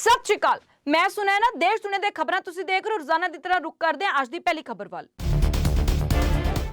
ਸਤਿ ਸ਼੍ਰੀ ਅਕਾਲ। ਮੈਂ ਸੁਣਿਆ ਨਾ, ਦੇਸ਼ ਦੁਨੀਆ ਦੇ ਖਬਰਾਂ ਤੁਸੀਂ ਦੇਖ ਰਹੇ ਹੋ, ਰੋਜ਼ਾਨਾ ਦੀ ਤਰ੍ਹਾਂ ਰੁਕ ਕਰਦੇ ਹਾਂ, ਅੱਜ ਦੀ ਪਹਿਲੀ ਖਬਰ ਵੱਲ।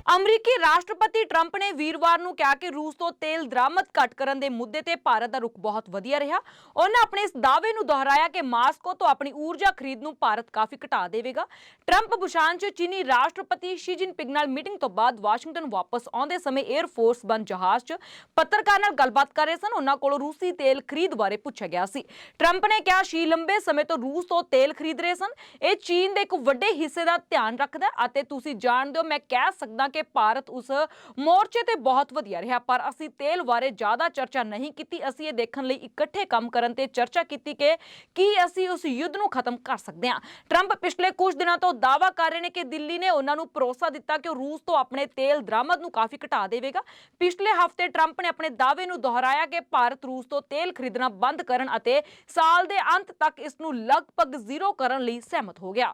ਅਮਰੀਕੀ ਰਾਸ਼ਟਰਪਤੀ ਟਰੰਪ ਨੇ ਵੀਰਵਾਰ ਨੂੰ ਕਿਹਾ ਕਿ ਰੂਸ ਤੋਂ ਤੇਲ ਦਰਾਮਦ ਘੱਟ ਕਰਨ ਦੇ ਮੁੱਦੇ ਤੇ ਭਾਰਤ ਦਾ ਰੁਖ ਬਹੁਤ ਵਧੀਆ ਰਿਹਾ। ਉਹਨਾਂ ਆਪਣੇ ਇਸ ਦਾਅਵੇ ਨੂੰ ਦੁਹਰਾਇਆ ਕਿ ਮਾਸਕੋ ਤੋਂ ਆਪਣੀ ਊਰਜਾ ਖਰੀਦ ਨੂੰ ਭਾਰਤ ਕਾਫੀ ਘਟਾ ਦੇਵੇਗਾ। ਟਰੰਪ ਬੁਸ਼ਾਨ 'ਚ ਚੀਨੀ ਰਾਸ਼ਟਰਪਤੀ ਸ਼ੀ ਜਿਨਪਿੰਗ ਨਾਲ ਮੀਟਿੰਗ ਤੋਂ ਬਾਅਦ ਵਾਸ਼ਿੰਗਟਨ ਵਾਪਸ ਆਉਂਦੇ ਸਮੇਂ 에ਅਰ ਫੋਰਸ ਬੰਦ ਜਹਾਜ਼ 'ਚ ਪੱਤਰਕਾਰ ਨਾਲ ਗੱਲਬਾਤ ਕਰ ਰਹੇ ਸਨ। ਉਹਨਾਂ ਕੋਲੋਂ ਰੂਸੀ ਤੇਲ ਖਰੀਦ ਬਾਰੇ ਪੁੱਛਿਆ ਗਿਆ ਸੀ। ਟਰੰਪ ਨੇ ਕਿਹਾ, ਸ਼ੀ ਲੰਬੇ ਸਮੇਂ ਤੋਂ ਰੂਸ ਤੋਂ ਤੇਲ ਖਰੀਦ ਰਹੇ ਸਨ। ਇਹ ਚੀਨ ਦੇ ਇੱਕ ਵੱਡੇ ਹਿੱਸੇ ਦਾ ਧਿਆਨ ਰੱਖਦਾ ਅਤੇ ਤੁਸੀਂ ਜਾਣਦੇ ਹੋ, ਮੈਂ ਕਹਿ ਸਕਦਾ ਕਿ ਭਾਰਤ ਉਸ ਮੋਰਚੇ ਤੇ ਬਹੁਤ ਵਧੀਆ ਰਿਹਾ, ਪਰ ਅਸੀਂ ਤੇਲ ਬਾਰੇ ਜ਼ਿਆਦਾ ਚਰਚਾ ਨਹੀਂ ਕੀਤੀ। ਅਸੀਂ ਇਹ ਦੇਖਣ ਲਈ ਇਕੱਠੇ ਕੰਮ ਕਰਨ ਤੇ ਚਰਚਾ ਕੀਤੀ ਕਿ ਕੀ ਅਸੀਂ ਉਸ ਯੁੱਧ ਨੂੰ ਖਤਮ ਕਰ ਸਕਦੇ ਹਾਂ। ਟਰੰਪ ਪਿਛਲੇ ਕੁਝ ਦਿਨਾਂ ਤੋਂ ਦਾਅਵਾ ਕਰ ਰਹੇ ਨੇ ਕਿ ਦਿੱਲੀ ਨੇ ਉਹਨਾਂ ਨੂੰ ਭਰੋਸਾ ਦਿੱਤਾ ਕਿ ਉਹ ਰੂਸ ਤੋਂ ਆਪਣੇ ਤੇਲ ਦਰਾਮਦ ਨੂੰ ਕਾਫੀ ਘਟਾ ਦੇਵੇਗਾ। ਪਿਛਲੇ ਹਫ਼ਤੇ ਟਰੰਪ ਨੇ ਆਪਣੇ ਦਾਅਵੇ ਨੂੰ ਦੁਹਰਾਇਆ ਕਿ ਭਾਰਤ ਰੂਸ ਤੋਂ ਤੇਲ ਖਰੀਦਣਾ ਬੰਦ ਕਰਨ ਅਤੇ ਸਾਲ ਦੇ ਅੰਤ ਤੱਕ ਇਸ ਨੂੰ ਲਗਭਗ ਜ਼ੀਰੋ ਕਰਨ ਲਈ ਸਹਿਮਤ ਹੋ ਗਿਆ।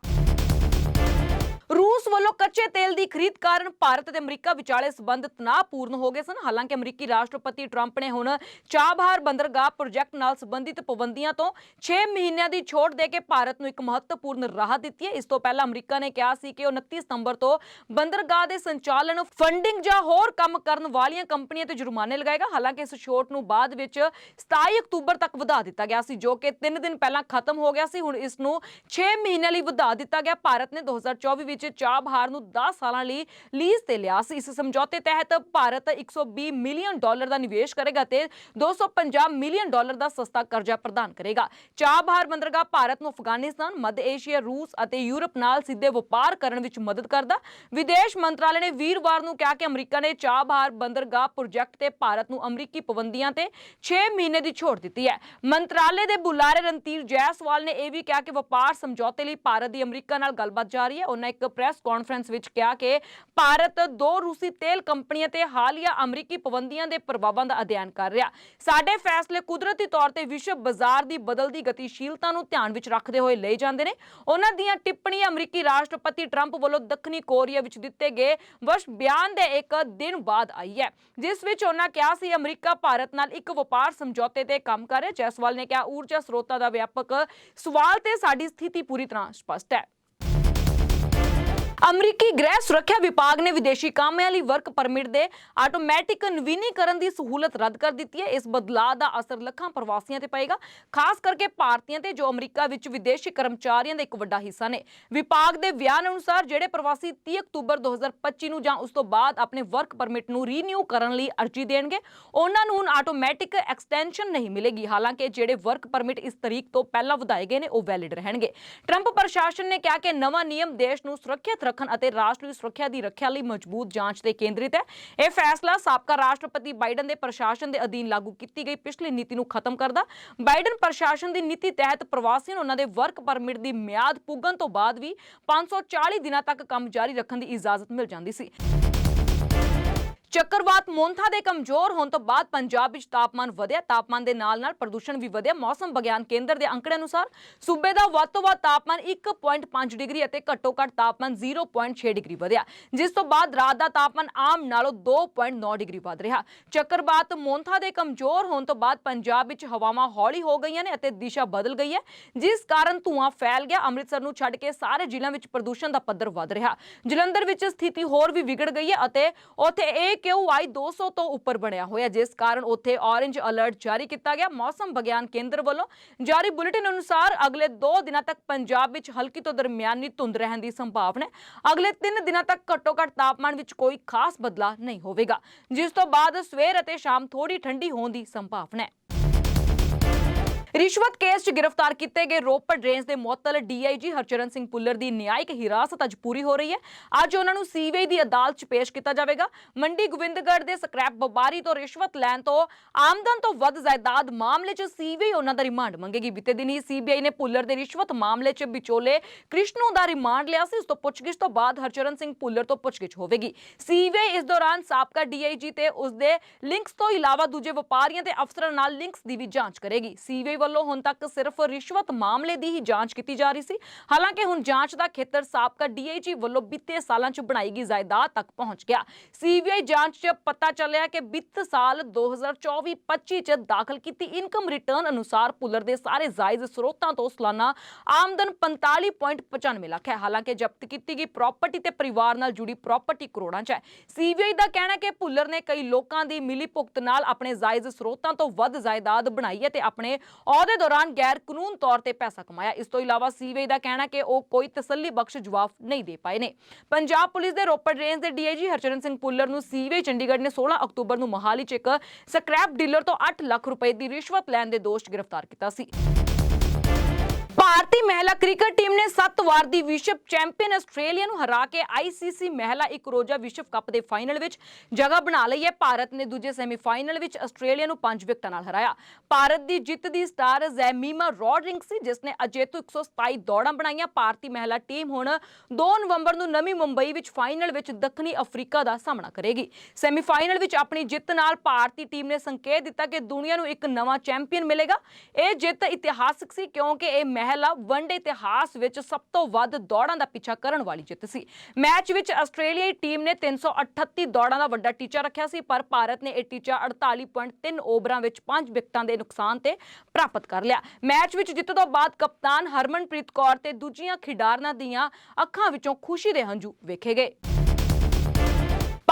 ਰੂਸ ਵੱਲੋਂ ਕੱਚੇ ਤੇਲ ਦੀ ਖਰੀਦ ਕਾਰਨ ਭਾਰਤ ਅਤੇ ਅਮਰੀਕਾ ਵਿਚਾਲੇ ਸਬੰਧ ਤਣਾਅਪੂਰਨ ਹੋ ਗਏ ਸਨ। ਹਾਲਾਂਕਿ ਅਮਰੀਕੀ ਰਾਸ਼ਟਰਪਤੀ ਟਰੰਪ ਨੇ ਹੁਣ ਚਾਬਹਾਰ ਬੰਦਰਗਾਹ ਪ੍ਰੋਜੈਕਟ ਨਾਲ ਸੰਬੰਧਿਤ ਪਾਬੰਦੀਆਂ ਤੋਂ 6 ਮਹੀਨਿਆਂ ਦੀ ਛੋਟ ਦੇ ਕੇ ਭਾਰਤ ਨੂੰ ਇੱਕ ਮਹੱਤਵਪੂਰਨ ਰਾਹਤ ਦਿੱਤੀ ਹੈ। ਇਸ ਤੋਂ ਪਹਿਲਾਂ ਅਮਰੀਕਾ ਨੇ ਕਿਹਾ ਸੀ ਕਿ 29 ਸਤੰਬਰ ਤੋਂ ਬੰਦਰਗਾਹ ਦੇ ਸੰਚਾਲਨ, ਫੰਡਿੰਗ ਜਾਂ ਹੋਰ ਕੰਮ ਕਰਨ ਵਾਲੀਆਂ ਕੰਪਨੀਆਂ ਤੇ ਜੁਰਮਾਨੇ ਲਗਾਏਗਾ। ਹਾਲਾਂਕਿ ਇਸ ਛੋਟ ਨੂੰ ਬਾਅਦ ਵਿੱਚ 27 ਅਕਤੂਬਰ ਤੱਕ ਵਧਾ ਦਿੱਤਾ ਗਿਆ ਸੀ, ਜੋ ਕਿ 3 ਦਿਨ ਪਹਿਲਾਂ ਖਤਮ ਹੋ ਗਿਆ ਸੀ। ਹੁਣ ਇਸ ਨੂੰ 6 ਮਹੀਨਿਆਂ ਲਈ ਵਧਾ ਦਿੱਤਾ ਗਿਆ। ਭਾਰਤ ਨੇ 2024 ਵਿੱਚ ਚਾਬਹਾਰ ਨੂੰ 10 ਸਾਲਾਂ ਲਈ ਲੀਜ਼ ਤੇ ਲਿਆ ਸੀ। ਇਸ ਸਮਝੌਤੇ ਤਹਿਤ ਭਾਰਤ 120 ਮਿਲੀਅਨ ਡਾਲਰ ਦਾ ਨਿਵੇਸ਼ ਕਰੇਗਾ ਤੇ 250 ਮਿਲੀਅਨ ਡਾਲਰ ਦਾ ਸਸਤਾ ਕਰਜ਼ਾ ਪ੍ਰਦਾਨ ਕਰੇਗਾ। ਚਾਬਹਾਰ ਬੰਦਰਗਾਹ ਭਾਰਤ ਨੂੰ ਅਫਗਾਨਿਸਤਾਨ, ਮੱਧ ਏਸ਼ੀਆ, ਰੂਸ ਅਤੇ ਯੂਰਪ ਨਾਲ ਸਿੱਧੇ ਵਪਾਰ ਕਰਨ ਵਿੱਚ ਮਦਦ ਕਰਦਾ। ਵਿਦੇਸ਼ ਮੰਤਰਾਲੇ ਨੇ ਵੀਰਵਾਰ ਨੂੰ ਕਿਹਾ ਕਿ ਅਮਰੀਕਾ ਨੇ ਚਾਬਹਾਰ ਬੰਦਰਗਾਹ ਪ੍ਰੋਜੈਕਟ ਤੇ ਭਾਰਤ ਨੂੰ ਅਮਰੀਕੀ ਪਾਬੰਦੀਆਂ ਤੇ 6 ਮਹੀਨੇ ਦੀ ਛੋਟ ਦਿੱਤੀ ਹੈ। ਮੰਤਰਾਲੇ ਦੇ ਬੁਲਾਰੇ ਰਣਧੀਰ ਜੈਸਵਾਲ ਨੇ ਇਹ ਵੀ ਕਿਹਾ ਕਿ ਵਪਾਰ ਸਮਝੌਤੇ ਲਈ ਭਾਰਤ ਦੀ ਅਮਰੀਕਾ ਨਾਲ ਗੱਲਬਾਤ ਜਾਰੀ ਹੈ। ਉਹਨਾਂ ਇੱਕ ਪ੍ਰੈਸ ਕਾਨਫਰੰਸ ਵਿੱਚ ਕਿਹਾ ਕਿ ਭਾਰਤ ਦੋ ਰੂਸੀ ਤੇਲ ਕੰਪਨੀਆਂ ਤੇ ਹਾਲੀਆ ਅਮਰੀਕੀ ਪਾਬੰਦੀਆਂ ਦੇ ਪ੍ਰਭਾਵਾਂ ਦਾ ਅਧਿਐਨ ਕਰ ਰਿਹਾ। ਸਾਡੇ ਫੈਸਲੇ ਕੁਦਰਤੀ ਤੌਰ ਤੇ ਵਿਸ਼ਵ ਬਾਜ਼ਾਰ ਦੀ ਬਦਲਦੀ ਗਤੀਸ਼ੀਲਤਾ ਨੂੰ ਧਿਆਨ ਵਿੱਚ ਰੱਖਦੇ ਹੋਏ ਲਏ ਜਾਂਦੇ ਨੇ। ਉਹਨਾਂ ਦੀਆਂ ਟਿੱਪਣੀਆਂ ਅਮਰੀਕੀ ਰਾਸ਼ਟਰਪਤੀ ਟਰੰਪ ਵੱਲੋਂ ਦੱਖਣੀ ਕੋਰੀਆ ਵਿੱਚ ਦਿੱਤੇ ਗਏ ਵਸ਼ ਬਿਆਨ ਦੇ ਇੱਕ ਦਿਨ ਬਾਅਦ ਆਈ ਹੈ। ਜਿਸ ਵਿੱਚ ਉਹਨਾਂ ਕਿਹਾ ਸੀ, ਅਮਰੀਕਾ ਭਾਰਤ ਨਾਲ ਇੱਕ ਵਪਾਰ ਸਮਝੌਤੇ ਤੇ ਕੰਮ ਕਰ ਰਿਹਾ ਜੈਸਵਾਲ ਨੇ ਕਿਹਾ, ਊਰਜਾ ਸਰੋਤਾਂ ਦਾ ਵਿਆਪਕ ਸਵਾਲ ਤੇ ਸਾਡੀ ਸਥਿਤੀ ਪੂਰੀ ਤਰ੍ਹਾਂ ਸਪਸ਼ਟ ਹੈ। ਅਮਰੀਕੀ ਗ੍ਰਹਿ ਸੁਰੱਖਿਆ ਵਿਭਾਗ ਨੇ ਵਿਦੇਸ਼ੀ ਕਾਮਿਆਂ ਲਈ ਵਰਕ ਪਰਮਿਟ ਦੇ ਆਟੋਮੈਟਿਕ ਨਵੀਨੀਕਰਨ ਦੀ ਸਹੂਲਤ ਰੱਦ ਕਰ ਦਿੱਤੀ ਹੈ। ਇਸ ਬਦਲਾਅ ਦਾ ਅਸਰ ਲੱਖਾਂ ਪ੍ਰਵਾਸੀਆਂ ਤੇ ਪਏਗਾ, ਖਾਸ ਕਰਕੇ ਭਾਰਤੀਆਂ ਤੇ ਜੋ ਅਮਰੀਕਾ ਵਿੱਚ ਵਿਦੇਸ਼ੀ ਕਰਮਚਾਰੀਆਂ ਦਾ ਇੱਕ ਵੱਡਾ ਹਿੱਸਾ ਨੇ। ਵਿਭਾਗ ਦੇ ਬਿਆਨ ਅਨੁਸਾਰ ਜਿਹੜੇ ਪ੍ਰਵਾਸੀ 30 ਅਕਤੂਬਰ 2025 ਨੂੰ ਜਾਂ ਉਸ ਤੋਂ ਬਾਅਦ ਆਪਣੇ ਵਰਕ ਪਰਮਿਟ ਨੂੰ ਰੀਨਿਊ ਕਰਨ ਲਈ ਅਰਜ਼ੀ ਦੇਣਗੇ, ਉਹਨਾਂ ਨੂੰ ਹੁਣ ਆਟੋਮੈਟਿਕ ਐਕਸਟੈਂਸ਼ਨ ਨਹੀਂ ਮਿਲੇਗੀ। ਹਾਲਾਂਕਿ ਜਿਹੜੇ ਵਰਕ ਪਰਮਿਟ ਇਸ ਤਰੀਕ ਤੋਂ ਪਹਿਲਾਂ ਵਧਾਏ ਗਏ ਨੇ, ਉਹ ਵੈਲਿਡ ਰਹਿਣਗੇ। ਟਰੰਪ ਪ੍ਰਸ਼ਾਸਨ ਨੇ ਕਿਹਾ ਕਿ ਨਵਾਂ ਨਿਯਮ ਦੇਸ਼ ਨੂੰ ਸੁਰੱਖਿਅਤ ਰੱਖਣ ਅਤੇ ਰਾਸ਼ਟਰੀ ਸੁਰੱਖਿਆ ਦੀ ਰੱਖਿਆ ਲਈ ਮਜ਼ਬੂਤ ਜਾਂਚ ਤੇ ਕੇਂਦਰਿਤ ਹੈ। ਇਹ ਫੈਸਲਾ ਸਾਬਕਾ ਰਾਸ਼ਟਰਪਤੀ ਬਾਈਡਨ ਦੇ ਪ੍ਰਸ਼ਾਸਨ ਦੇ ਅਧੀਨ ਲਾਗੂ ਕੀਤੀ ਗਈ ਪਿਛਲੀ ਨੀਤੀ ਨੂੰ ਖਤਮ ਕਰਦਾ। ਬਾਈਡਨ ਪ੍ਰਸ਼ਾਸਨ ਦੀ ਨੀਤੀ ਤਹਿਤ ਪ੍ਰਵਾਸੀਆਂ ਨੂੰ ਉਹਨਾਂ ਦੇ ਵਰਕ ਪਰਮਿਟ ਦੀ ਮਿਆਦ ਪੁੱਗਣ ਤੋਂ ਬਾਅਦ ਵੀ 540 ਦਿਨਾਂ ਤੱਕ ਕੰਮ ਜਾਰੀ ਰੱਖਣ ਦੀ ਇਜਾਜ਼ਤ ਮਿਲ ਜਾਂਦੀ ਸੀ। ਚੱਕਰਵਾਤ ਮੋਨਥਾ ਦੇ ਕਮਜ਼ੋਰ ਹੋਣ ਤੋਂ ਬਾਅਦ ਪੰਜਾਬ ਵਿੱਚ ਤਾਪਮਾਨ ਵਧਿਆ। ਤਾਪਮਾਨ ਦੇ ਨਾਲ-ਨਾਲ ਪ੍ਰਦੂਸ਼ਣ ਵੀ ਵਧਿਆ। ਮੌਸਮ ਵਿਗਿਆਨ ਕੇਂਦਰ ਦੇ ਅੰਕੜੇ ਅਨੁਸਾਰ ਸੂਬੇ ਦਾ ਵੱਧ ਤੋਂ ਵੱਧ ਤਾਪਮਾਨ 1.5 ਡਿਗਰੀ ਅਤੇ ਘੱਟੋ-ਘੱਟ ਤਾਪਮਾਨ 0.6 ਡਿਗਰੀ ਵਧਿਆ। ਜਿਸ ਤੋਂ ਬਾਅਦ ਰਾਤ ਦਾ ਤਾਪਮਾਨ ਆਮ ਨਾਲੋਂ 2.9 ਡਿਗਰੀ ਵੱਧ ਰਿਹਾ। ਚੱਕਰਵਾਤ ਮੋਨਥਾ ਦੇ ਕਮਜ਼ੋਰ ਹੋਣ ਤੋਂ ਬਾਅਦ ਪੰਜਾਬ ਵਿੱਚ ਹਵਾਵਾਂ ਹੌਲੀ ਹੋ ਗਈਆਂ ਨੇ ਅਤੇ ਦਿਸ਼ਾ ਬਦਲ ਗਈ ਹੈ। ਜਿਸ ਕਾਰਨ ਧੂਆਂ ਫੈਲ ਗਿਆ। ਅੰਮ੍ਰਿਤਸਰ ਨੂੰ ਛੱਡ ਕੇ ਸਾਰੇ ਜ਼ਿਲ੍ਹਿਆਂ ਵਿੱਚ ਪ੍ਰਦੂਸ਼ਣ ਦਾ ਪੱਧਰ ਵਧ ਰਿਹਾ। ਜਲੰਧਰ ਵਿੱਚ ਸਥਿਤੀ ਹੋਰ ਵੀ ਵਿਗੜ ਗਈ ਹੈ ਅਤੇ ਉੱਥੇ ਇਹ AQI 200 ਤੋਂ ਉੱਪਰ ਬਣਿਆ ਹੋਇਆ, ਜਿਸ ਕਾਰਨ ਉੱਥੇ ਔਰੇਂਜ ਅਲਰਟ ਜਾਰੀ ਕੀਤਾ ਗਿਆ। ਮੌਸਮ ਵਿਗਿਆਨ ਕੇਂਦਰ ਵੱਲੋਂ ਜਾਰੀ ਬੁਲੇਟਿਨ ਅਨੁਸਾਰ ਅਗਲੇ 2 ਦਿਨਾਂ ਤੱਕ ਪੰਜਾਬ ਵਿੱਚ ਹਲਕੀ ਤੋਂ ਦਰਮਿਆਨੀ ਧੁੰਦ ਰਹਿਣ ਦੀ ਸੰਭਾਵਨਾ ਹੈ। ਅਗਲੇ 3 ਦਿਨਾਂ ਤੱਕ ਘੱਟੋ-ਘੱਟ ਤਾਪਮਾਨ ਵਿੱਚ ਕੋਈ ਖਾਸ ਬਦਲਾਅ ਨਹੀਂ ਹੋਵੇਗਾ, ਜਿਸ ਤੋਂ ਬਾਅਦ ਸਵੇਰ ਅਤੇ ਸ਼ਾਮ ਥੋੜੀ ਠੰਡੀ ਹੋਣ ਦੀ ਸੰਭਾਵਨਾ ਹੈ। ਰਿਸ਼ਵਤ ਕੇਸ 'ਚ ਗ੍ਰਿਫਤਾਰ ਕੀਤੇ ਗਏ ਰੋਪੜ ਰੇਂਜ ਦੇ ਮੁਅੱਤਲ ਡੀਆਈਜੀ ਹਰਚਰਨ ਸਿੰਘ ਪੁੱਲਰ ਦੀ ਨਿਆਇਕ ਹਿਰਾਸਤ ਅੱਜ ਪੂਰੀ ਹੋ ਰਹੀ ਹੈ। ਅੱਜ ਉਹਨਾਂ ਨੂੰ ਸੀਬੀਆਈ ਦੀ ਅਦਾਲਤ 'ਚ ਪੇਸ਼ ਕੀਤਾ ਜਾਵੇਗਾ। ਮੰਡੀ ਗੋਬਿੰਦਗੜ੍ਹ ਦੇ ਸਕ੍ਰੈਪ ਵਪਾਰੀ ਤੋਂ ਰਿਸ਼ਵਤ ਲੈਣ ਤੋਂ ਆਮਦਨ ਤੋਂ ਵੱਧ ਜਾਇਦਾਦ ਮਾਮਲੇ 'ਚ ਸੀਬੀਆਈ ਉਹਨਾਂ ਦਾ ਰਿਮਾਂਡ ਮੰਗੇਗੀ। ਬੀਤੇ ਦਿਨੀ ਸੀਬੀਆਈ ਨੇ ਪੁੱਲਰ ਦੇ ਰਿਸ਼ਵਤ ਮਾਮਲੇ 'ਚ ਵਿਚੋਲੇ ਕ੍ਰਿਸ਼ਨੂ ਦਾ ਰਿਮਾਂਡ ਲਿਆ ਸੀ। ਉਸ ਤੋਂ ਪੁੱਛਗਿੱਛ ਤੋਂ ਬਾਅਦ ਹਰਚਰਨ ਸਿੰਘ ਪੁੱਲਰ ਤੋਂ ਪੁੱਛਗਿੱਛ ਹੋਵੇਗੀ। ਸੀਬੀਆਈ ਇਸ ਦੌਰਾਨ ਸਾਬਕਾ ਡੀਆਈਜੀ ਤੇ ਉਸ ਦੇ ਲਿੰਕਸ ਤੋਂ ਇਲਾਵਾ ਦੂਜੇ ਵਪਾਰੀਆਂ ਤੇ ਅਫਸਰਾਂ ਨਾਲ ਲਿੰਕਸ ਦੀ ਵੀ ਜਾਂਚ ਕਰੇਗੀ। ਸੀਬੀਆਈ ਵੱਲੋਂ ਹੁਣ ਤੱਕ ਸਿਰਫ ਰਿਸ਼ਵਤ ਮਾਮਲੇ ਦੀ ਹੀ ਜਾਂਚ ਕੀਤੀ ਜਾ ਰਹੀ ਸੀ। ਹਾਲਾਂਕਿ ਹੁਣ ਜਾਂਚ ਦਾ ਖੇਤਰ ਸਾਬਕਾ ਡੀਆਈਜੀ ਵੱਲੋਂ ਬੀਤੇ ਸਾਲਾਂ 'ਚ ਬਣਾਈ ਗਈ ਜਾਇਦਾਦ ਤੱਕ ਪਹੁੰਚ ਗਿਆ। ਸੀਬੀਆਈ ਜਾਂਚ 'ਚ ਪਤਾ ਚੱਲਿਆ ਕਿ ਵਿੱਤ ਸਾਲ 2024-25 'ਚ ਦਾਖਲ ਕੀਤੀ ਇਨਕਮ ਰਿਟਰਨ ਅਨੁਸਾਰ ਪੁੱਲਰ ਦੇ ਸਾਰੇ ਜਾਇਜ਼ ਸਰੋਤਾਂ ਤੋਂ ਸਾਲਾਨਾ ਆਮਦਨ 45.95 ਲੱਖ ਹੈ। ਹਾਲਾਂਕਿ ਜ਼ਬਤ ਕੀਤੀ ਗਈ ਪ੍ਰਾਪਰਟੀ ਤੇ ਪਰਿਵਾਰ ਨਾਲ ਜੁੜੀ ਪ੍ਰਾਪਰਟੀ ਕਰੋੜਾਂ 'ਚ ਹੈ। ਸੀਬੀਆਈ ਦਾ ਕਹਿਣਾ ਹੈ ਕਿ ਪੁੱਲਰ ਨੇ ਕਈ ਲੋਕਾਂ ਦੀ ਮਿਲੀ ਭੁਗਤ ਨਾਲ ਆਪਣੇ ਜਾਇਜ਼ ਸਰੋਤਾਂ ਤੋਂ ਵੱਧ ਜਾਇਦਾਦ ਬਣਾਈ ਹੈ ਤੇ ਆਪਣੇ ਅਹੁਦੇ ਦੌਰਾਨ ਗੈਰ ਕਾਨੂੰਨ ਤੌਰ ਤੇ ਪੈਸਾ ਕਮਾਇਆ। ਇਸ ਤੋਂ ਇਲਾਵਾ ਸੀਬੀਆਈ ਦਾ ਕਹਿਣਾ ਕਿ ਉਹ ਕੋਈ ਤਸੱਲੀ ਬਖਸ਼ ਜਵਾਬ ਨਹੀਂ ਦੇ ਪਾਏ ਨੇ। ਪੰਜਾਬ ਪੁਲਿਸ ਦੇ ਰੋਪੜ ਰੇਂਜ ਦੇ ਡੀਆਈਜੀ ਹਰਚਰਨ ਸਿੰਘ ਪੁੱਲਰ ਨੂੰ ਸੀਬੀਆਈ ਚੰਡੀਗੜ੍ਹ ਨੇ 16 ਅਕਤੂਬਰ ਨੂੰ ਮੋਹਾਲੀ 'ਚ ਇੱਕ ਸਕ੍ਰੈਪ ਡੀਲਰ ਤੋਂ 8 ਲੱਖ ਰੁਪਏ ਦੀ ਰਿਸ਼ਵਤ ਲੈਣ ਦੇ ਦੋਸ਼ 'ਚ ਗ੍ਰਿਫਤਾਰ ਕੀਤਾ ਸੀ। ਭਾਰਤੀ ਮਹਿਲਾ ਕ੍ਰਿਕਟ ਟੀਮ ਨੇ 7 ਵਾਰ ਦੀ ਵਿਸ਼ਵ ਚੈਂਪੀਅਨ ਆਸਟ੍ਰੇਲੀਆ ਨੂੰ ਹਰਾ ਕੇ ਆਈਸੀਸੀ ਮਹਿਲਾ ਇੱਕ ਰੋਜ਼ਾ ਵਿਸ਼ਵ ਕੱਪ ਦੇ ਫਾਈਨਲ ਵਿੱਚ ਜਗ੍ਹਾ ਬਣਾ ਲਈ ਹੈ। ਭਾਰਤ ਨੇ ਦੂਜੇ ਸੈਮੀਫਾਈਨਲ ਵਿੱਚ ਆਸਟ੍ਰੇਲੀਆ ਨੂੰ 5 ਵਿਕਟਾਂ ਨਾਲ ਹਰਾਇਆ। ਭਾਰਤ ਦੀ ਜਿੱਤ ਦੀ ਸਟਾਰ ਜ਼ੈਮੀਮਾ ਰੋਡਰਿੰਗ ਸੀ, ਜਿਸ ਨੇ ਅਜੇਤੂ 127 ਦੌੜਾਂ ਬਣਾਈਆਂ। ਭਾਰਤੀ ਮਹਿਲਾ ਟੀਮ ਹੁਣ 2 ਨਵੰਬਰ ਨੂੰ ਨਵੀਂ ਮੁੰਬਈ ਵਿੱਚ ਫਾਈਨਲ ਵਿੱਚ ਦੱਖਣੀ ਅਫਰੀਕਾ ਦਾ ਸਾਹਮਣਾ ਕਰੇਗੀ। ਸੈਮੀਫਾਈਨਲ ਵਿੱਚ ਆਪਣੀ ਜਿੱਤ ਨਾਲ ਭਾਰਤੀ ਟੀਮ ਨੇ ਸੰਕੇਤ ਦਿੱਤਾ ਕਿ ਦੁਨੀਆ ਨੂੰ ਇੱਕ ਨਵਾਂ ਚੈਂਪੀਅਨ ਮਿਲੇਗਾ। ਇਹ ਜਿੱਤ ਇਤਿਹਾਸਕ ਸੀ, ਕਿਉਂਕਿ ਇਹ ਮਹਿਲਾ ਵਨਡੇ ਇਤਿਹਾਸ ਵਿੱਚ ਸਭ ਤੋਂ ਵੱਧ ਦੌੜਾਂ ਦਾ ਪਿੱਛਾ ਕਰਨ ਵਾਲੀ ਜਿੱਤ ਸੀ। ਮੈਚ ਵਿੱਚ ਆਸਟ੍ਰੇਲੀਆਈ ਟੀਮ ਨੇ 338 ਦੌੜਾਂ ਦਾ ਵੱਡਾ ਟੀਚਾ ਰੱਖਿਆ ਸੀ, ਪਰ ਭਾਰਤ ਨੇ ਇਹ ਟੀਚਾ 48.3 ਓਵਰਾਂ ਵਿੱਚ 5 ਵਿਕਟਾਂ ਦੇ ਨੁਕਸਾਨ ਤੇ ਪ੍ਰਾਪਤ ਕਰ ਲਿਆ। ਮੈਚ ਵਿੱਚ ਜਿੱਤ ਤੋਂ ਬਾਅਦ ਕਪਤਾਨ ਹਰਮਨਪ੍ਰੀਤ ਕੌਰ ਤੇ ਦੂਜੀਆਂ ਖਿਡਾਰਨਾਂ ਦੀਆਂ ਅੱਖਾਂ ਵਿੱਚੋਂ ਖੁਸ਼ੀ ਦੇ ਹੰਝੂ ਵੇਖੇ ਗਏ।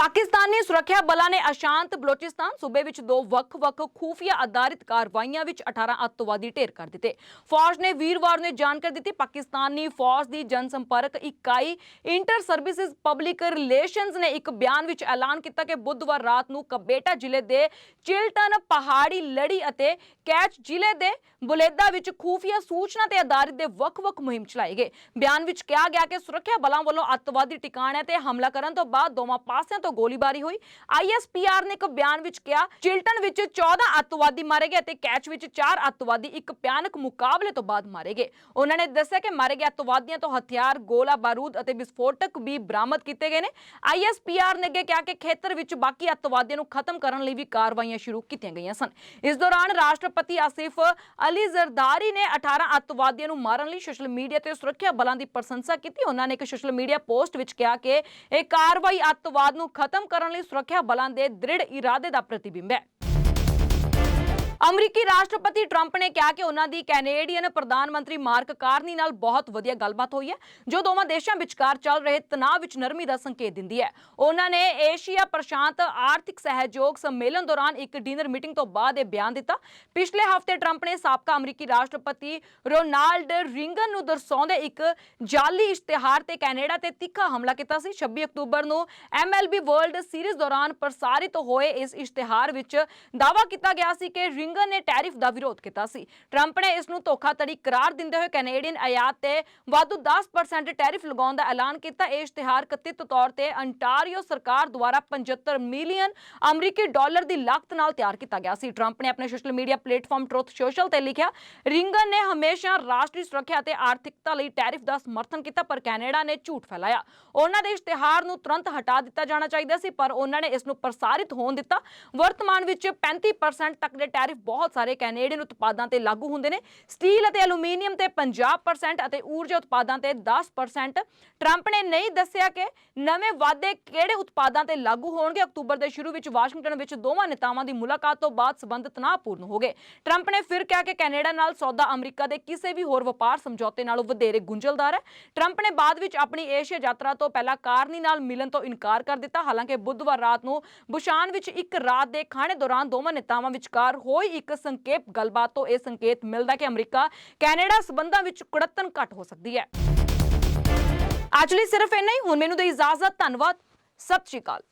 ਪਾਕਿਸਤਾਨੀ ਸੁਰੱਖਿਆ ਬਲਾਂ ਨੇ ਅਸ਼ਾਂਤ ਬਲੋਚਿਸਤਾਨ ਸੂਬੇ ਵਿੱਚ ਦੋ ਵੱਖ-ਵੱਖ ਖੂਫੀਆ ਆਧਾਰਿਤ ਕਾਰਵਾਈਆਂ ਵਿੱਚ 18 ਅੱਤਵਾਦੀ ਢੇਰ ਕਰ ਦਿੱਤੇ। ਫੌਜ ਨੇ ਵੀਰਵਾਰ ਨੂੰ ਜਾਣਕਾਰੀ ਦਿੱਤੀ, ਪਾਕਿਸਤਾਨੀ ਫੌਜ ਦੀ ਜਨਸੰਪਰਕ ਇਕਾਈ ਇੰਟਰ ਸਰਵਿਸਿਜ਼ ਪਬਲਿਕ ਰਿਲੇਸ਼ਨਜ਼ ਨੇ ਇੱਕ ਬਿਆਨ ਵਿੱਚ ਐਲਾਨ ਕੀਤਾ ਕਿ ਬੁੱਧਵਾਰ ਰਾਤ ਨੂੰ ਕਬੇਟਾ ਜ਼ਿਲ੍ਹੇ ਦੇ ਚਿਲਟਨ ਪਹਾੜੀ ਲੜੀ ਅਤੇ ਕੈਚ ਜ਼ਿਲ੍ਹੇ ਦੇ ਬੁਲੇਦਾ ਵਿੱਚ ਖੂਫੀਆ ਸੂਚਨਾ ਤੇ ਆਧਾਰਿਤ ਦੇ ਵੱਖ-ਵੱਖ ਮੁਹਿੰਮ ਚਲਾਏ ਗਏ। ਬਿਆਨ ਵਿੱਚ ਕਿਹਾ ਗਿਆ ਕਿ ਸੁਰੱਖਿਆ ਬਲਾਂ ਵੱਲੋਂ ਅੱਤਵਾਦੀ ਟਿਕਾਣਿਆਂ ਤੇ ਹਮਲਾ ਕਰਨ ਤੋਂ ਬਾਅਦ ਦੋਵਾਂ ਪਾਸਿਆਂ ਤੋਂ ਗੋਲੀਬਾਰੀ ਹੋਈ। ਆਈਐਸਪੀਆਰ ਨੇ ਇੱਕ ਬਿਆਨ ਵਿੱਚ ਕਿਹਾ, ਚਿਲਟਨ ਵਿੱਚ 14 ਅੱਤਵਾਦੀ ਮਾਰੇ ਗਏ ਅਤੇ ਕੈਚ ਵਿੱਚ 4 ਅੱਤਵਾਦੀ ਇੱਕ ਭਿਆਨਕ ਮੁਕਾਬਲੇ ਤੋਂ ਬਾਅਦ ਮਾਰੇ ਗਏ। ਉਹਨਾਂ ਨੇ ਦੱਸਿਆ ਕਿ ਮਾਰੇ ਗਏ ਅੱਤਵਾਦੀਆਂ ਤੋਂ ਹਥਿਆਰ, ਗੋਲਾ ਬਾਰੂਦ ਅਤੇ ਵਿਸਫੋਟਕ ਵੀ ਬਰਾਮਦ ਕੀਤੇ ਗਏ ਨੇ। ਆਈਐਸਪੀਆਰ ਨੇ ਅੱਗੇ ਕਿਹਾ ਕਿ ਖੇਤਰ ਵਿੱਚ ਬਾਕੀ ਅੱਤਵਾਦੀਆਂ ਨੂੰ ਖਤਮ ਕਰਨ ਲਈ ਵੀ ਕਾਰਵਾਈਆਂ ਸ਼ੁਰੂ ਕੀਤੀਆਂ ਗਈਆਂ ਸਨ। ਇਸ ਦੌਰਾਨ ਰਾਸ਼ਟਰਪਤੀ ਆਸਿਫ ਅਲੀ ਜ਼ਰਦਾਰੀ ਨੇ 18 ਅੱਤਵਾਦੀਆਂ ਨੂੰ ਮਾਰਨ ਲਈ ਸੋਸ਼ਲ ਮੀਡੀਆ ਤੇ ਸੁਰੱਖਿਆ ਬਲਾਂ ਦੀ ਪ੍ਰਸ਼ੰਸਾ ਕੀਤੀ। ਉਹਨਾਂ ਨੇ ਇੱਕ ਸੋਸ਼ਲ ਮੀਡੀਆ ਪੋਸਟ ਵਿੱਚ ਕਿਹਾ ਕਿ ਇਹ ਕਾਰਵਾਈ ਅੱਤਵਾਦ ਨੂੰ ਖਤਮ ਕਰਨ ਲਈ ਸੁਰੱਖਿਆ ਬਲਾਂ ਦੇ ਦ੍ਰਿੜ ਇਰਾਦੇ ਦਾ ਪ੍ਰਤੀਬਿੰਬ ਹੈ। ਅਮਰੀਕੀ ਰਾਸ਼ਟਰਪਤੀ ਟਰੰਪ ਨੇ ਕਿਹਾ ਕਿ ਉਹਨਾਂ ਦੀ ਕੈਨੇਡੀਅਨ ਪ੍ਰਧਾਨ ਮੰਤਰੀ ਮਾਰਕ ਕਾਰਨੀ ਨਾਲ ਬਹੁਤ ਵਧੀਆ ਗੱਲਬਾਤ ਹੋਈ ਹੈ, ਜੋ ਦੋਵਾਂ ਦੇਸ਼ਾਂ ਵਿਚਕਾਰ ਚੱਲ ਰਹੇ ਤਣਾਅ ਵਿੱਚ ਨਰਮੀ ਦਾ ਸੰਕੇਤ ਦਿੰਦੀ ਹੈ। ਉਹਨਾਂ ਨੇ ਏਸ਼ੀਆ ਪ੍ਰਸ਼ਾਂਤ ਆਰਥਿਕ ਸਹਿਯੋਗ ਸੰਮੇਲਨ ਦੌਰਾਨ ਇੱਕ ਡਿਨਰ ਮੀਟਿੰਗ ਤੋਂ ਬਾਅਦ ਇਹ ਬਿਆਨ ਦਿੱਤਾ। ਪਿਛਲੇ ਹਫ਼ਤੇ ਟਰੰਪ ਨੇ ਸਾਬਕਾ ਅਮਰੀਕੀ ਰਾਸ਼ਟਰਪਤੀ ਰੋਨਾਲਡ ਰਿੰਗਨ ਨੂੰ ਦਰਸਾਉਂਦੇ ਇੱਕ ਜਾਲੀ ਇਸ਼ਤਿਹਾਰ ਤੇ ਕੈਨੇਡਾ ਤੇ ਤਿੱਖਾ ਹਮਲਾ ਕੀਤਾ ਸੀ। 26 ਅਕਤੂਬਰ ਨੂੰ MLB ਵਰਲਡ ਸੀਰੀਜ਼ ਦੌਰਾਨ ਪ੍ਰਸਾਰਿਤ ਹੋਏ ਇਸ ਇਸ਼ਤਿਹਾਰ ਵਿੱਚ ਦਾਅਵਾ ਕੀਤਾ ਗਿਆ ਸੀ ਕਿ ਰਿੰਗਨ ਨੇ ਟੈਰਿਫ ਦਾ ਵਿਰੋਧ ਕੀਤਾ ਸੀ। ਟਰੰਪ ਨੇ ਇਸ ਨੂੰ ਧੋਖਾਧੜੀ ਕਰਾਰ ਦਿੰਦੇ ਹੋਏ ਕੈਨੇਡੀਅਨ ਆਯਾਤ ਤੇ ਵਾਧੂ 10% ਟੈਰਿਫ ਲਗਾਉਣ ਦਾ ਐਲਾਨ ਕੀਤਾ। ਇਹ ਇਸ਼ਤਿਹਾਰ ਕਥਿਤ ਤੌਰ ਤੇ ਅੰਟਾਰੀਓ ਸਰਕਾਰ ਦੁਆਰਾ 75 ਮਿਲੀਅਨ ਅਮਰੀਕੀ ਡਾਲਰ ਦੀ ਲਾਗਤ ਨਾਲ ਤਿਆਰ ਕੀਤਾ ਗਿਆ ਸੀ। ਟਰੰਪ ਨੇ ਆਪਣੇ social media platform Truth Social ਤੇ ਲਿਖਿਆ ਰਿੰਗਨ ਨੇ ਹਮੇਸ਼ਾ ਰਾਸ਼ਟਰੀ ਸੁਰੱਖਿਆ ਅਤੇ ਆਰਥਿਕਤਾ ਲਈ ਟੈਰਿਫ ਦਾ ਸਮਰਥਨ ਕੀਤਾ, ਪਰ ਕੈਨੇਡਾ ਨੇ ਝੂਠ ਫੈਲਾਇਆ। ਉਹਨਾਂ ਦੇ ਇਸ਼ਤਿਹਾਰ ਨੂੰ ਤੁਰੰਤ ਹਟਾ ਦਿੱਤਾ ਜਾਣਾ ਚਾਹੀਦਾ ਸੀ, ਪਰ ਉਹਨਾਂ ਨੇ ਇਸ ਨੂੰ ਪ੍ਰਸਾਰਿਤ ਹੋਣ ਦਿੱਤਾ। ਵਰਤਮਾਨ ਵਿੱਚ 35% ਤੱਕ ਦੇ ਟੈਰਿਫ ਬਹੁਤ ਸਾਰੇ ਕੈਨੇਡੀਅਨ ਉਤਪਾਦਾਂ ਤੇ ਲਾਗੂ ਹੁੰਦੇ ਨੇ। ਸਟੀਲ ਅਤੇ ਐਲੂਮੀਨੀਅਮ ਤੇ 50% ਅਤੇ ਊਰਜਾ ਉਤਪਾਦਾਂ ਤੇ 10% ਟਰੰਪ ਨੇ ਨਹੀਂ ਦੱਸਿਆ ਕਿ ਨਵੇਂ ਵਾਅਦੇ ਕਿਹੜੇ ਉਤਪਾਦਾਂ ਤੇ ਲਾਗੂ ਹੋਣਗੇ। ਅਕਤੂਬਰ ਦੇ ਸ਼ੁਰੂ ਵਿੱਚ ਵਾਸ਼ਿੰਗਟਨ ਵਿੱਚ ਦੋਵਾਂ ਨੇਤਾਵਾਂ ਦੀ ਮੁਲਾਕਾਤ ਤੋਂ ਬਾਅਦ ਸਬੰਧ ਤਣਾਅਪੂਰਨ ਹੋ ਗਏ। ਟਰੰਪ ਨੇ ਫਿਰ ਕਿਹਾ ਕਿ ਕੈਨੇਡਾ ਨਾਲ ਸੌਦਾ ਅਮਰੀਕਾ ਦੇ ਕਿਸੇ ਵੀ ਹੋਰ ਵਪਾਰ ਸਮਝੌਤੇ ਨਾਲੋਂ ਵਧੇਰੇ ਗੁੰਝਲਦਾਰ ਹੈ। ਟਰੰਪ ਨੇ ਬਾਅਦ ਵਿੱਚ ਆਪਣੀ ਏਸ਼ੀਆ ਯਾਤਰਾ ਤੋਂ ਪਹਿਲਾਂ ਕਾਰਨੀ ਨਾਲ ਮਿਲਣ ਤੋਂ ਇਨਕਾਰ ਕਰ ਦਿੱਤਾ। ਹਾਲਾਂਕਿ ਬੁੱਧਵਾਰ ਰਾਤ ਨੂੰ ਬੁਸ਼ਾਨ ਵਿੱਚ ਇੱਕ ਰਾਤ ਦੇ ਖਾਣੇ ਦੌਰਾਨ ਦੋਵਾਂ ਨੇਤਾਵਾਂ ਵਿਚਕਾਰ ਹੋਈ ਇੱਕ ਸੰਖੇਪ ਗੱਲਬਾਤ ਤੋਂ ਇਹ ਸੰਕੇਤ ਮਿਲਦਾ ਕਿ ਅਮਰੀਕਾ ਕੈਨੇਡਾ ਸਬੰਧਾਂ ਵਿੱਚ ਕੁੜੱਤਨ ਘਟ ਹੋ ਸਕਦੀ ਹੈ। ਅੱਜ ਲਈ ਸਿਰਫ ਇੰਨਾ ਹੀ। ਹੁਣ ਮੈਨੂੰ ਦੇ ਇਜਾਜ਼ਤ। ਧੰਨਵਾਦ। ਸਤਿ ਸ਼੍ਰੀ ਅਕਾਲ।